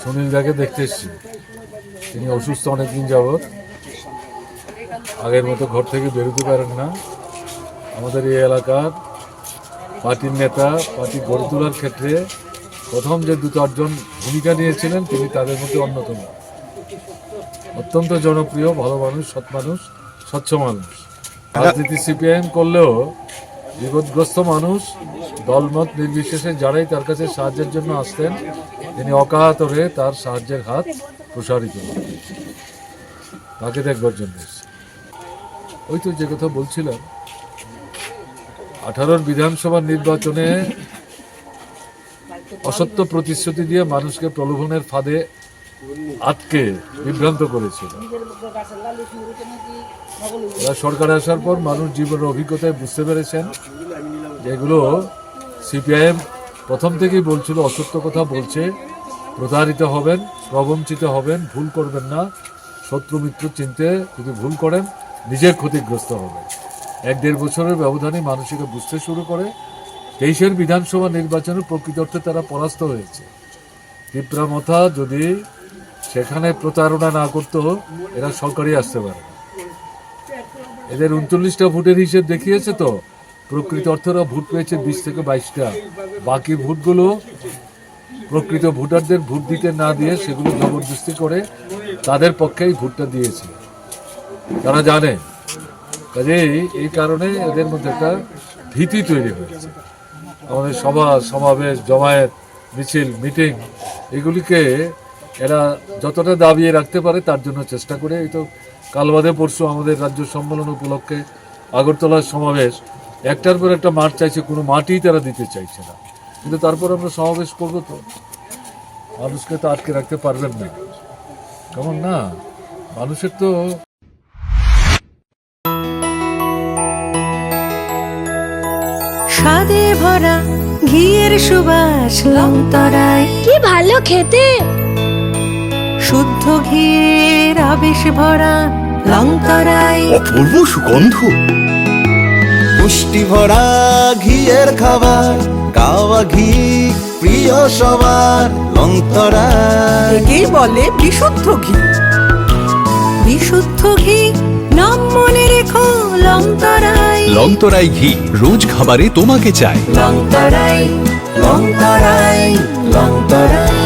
সুনীল দাকে দেখতে এসেছি। তিনি অসুস্থ অনেকদিন যাবৎ। আগের মতো ঘর থেকে বেরোতে পারেন না। আমাদের এই এলাকার পার্টির নেতা, পার্টি গড়ে তোলার ক্ষেত্রে প্রথম যে দু চারজন ভূমিকা নিয়েছিলেন, তিনি তাদের মধ্যে অন্যতম। অত্যন্ত জনপ্রিয়, ভালো মানুষ, সৎ মানুষ, স্বচ্ছ মানুষ। রাজনীতি সিপিআইএম করলেও বিপদগ্রস্ত মানুষ, দলমত নির্বিশেষে যারাই তার কাছে সাহায্যের জন্য আসতেন তিনি অকাতরে তার সাহায্যের হাত প্রসারিত। তাকে দেখবার জন্য ওই তো যে কথা বলছিলাম, আঠারোর বিধানসভা নির্বাচনে অসত্য প্রতিশ্রুতি দিয়ে মানুষকে প্রলোভনের ফাঁদে আটকে, বিভ্রান্ত করেছিল। সরকারে আসার পর মানুষ জীবনের অভিজ্ঞতায় বুঝতে পেরেছেন যে এগুলো সিপিআইএম প্রথম থেকেই বলছিল, অসত্য কথা বলছে। প্রতারিত হবেন, প্রবঞ্চিত হবেন, ভুল করবেন না। শত্রু মিত্র চিনতে যদি ভুল করেন নিজে ক্ষতিগ্রস্ত হবেন। এক দেড় বছরের ব্যবধানে মানুষ এটা বুঝতে শুরু করে, তেইশের বিধানসভা নির্বাচনে প্রকৃত অর্থে তারা পরাস্ত হয়েছে। পিঁপড়ামথা যদি সেখানে প্রতারণা না করতো, এরা সরকারই আসতে পারে এদের উনচল্লিশটা ভোটের হিসেব দেখিয়েছে তো। প্রকৃত অর্থেরা ভোট পেয়েছে বিশ থেকে বাইশটা। বাকি ভোটগুলো প্রকৃত ভোটারদের ভোট দিতে না দিয়ে সেগুলো জবরদস্তি করে তাদের পক্ষেই ভোটটা দিয়েছে। তারা জানে। কাজেই এই কারণে এদের মধ্যে একটা ভীতি তৈরি হয়েছে। আমাদের সভা, সমাবেশ, জমায়েত, মিছিল, মিটিং, এগুলিকে এরা যতটা দাবিয়ে রাখতে পারে তার জন্য চেষ্টা করে। এই তো কালবাদে পরশু আমাদের রাজ্য সম্মেলন উপলক্ষে আগরতলার সমাবেশ। একটার পর একটা মাঠ চাইছে, কোনো মাঠই তারা দিতে চাইছে না। কিন্তু তারপর আমরা সমাবেশ করব তো। মানুষকে তো আটকে রাখতে পারবেন না। কেমন না? মানুষের তো স্বাদে ভরা ঘিয়ের সুবাস লংতরায়। কি ভালো খেতে! শুদ্ধ ঘিয়ের আবেশ ভরা লংতরায়। অপূর্ব সুগন্ধ। পুষ্টি ভরা ঘিয়ের খাবার। গাওয়া ঘি প্রিয় সবার লংতরা একেই বলে বিশুদ্ধ ঘি। বিশুদ্ধ ঘি নাম মনে রেখো লংতরায় লংতরাই ঘি রোজ খাবারে তোমাকে চাই লংতরাই লংতরাই লংতরাই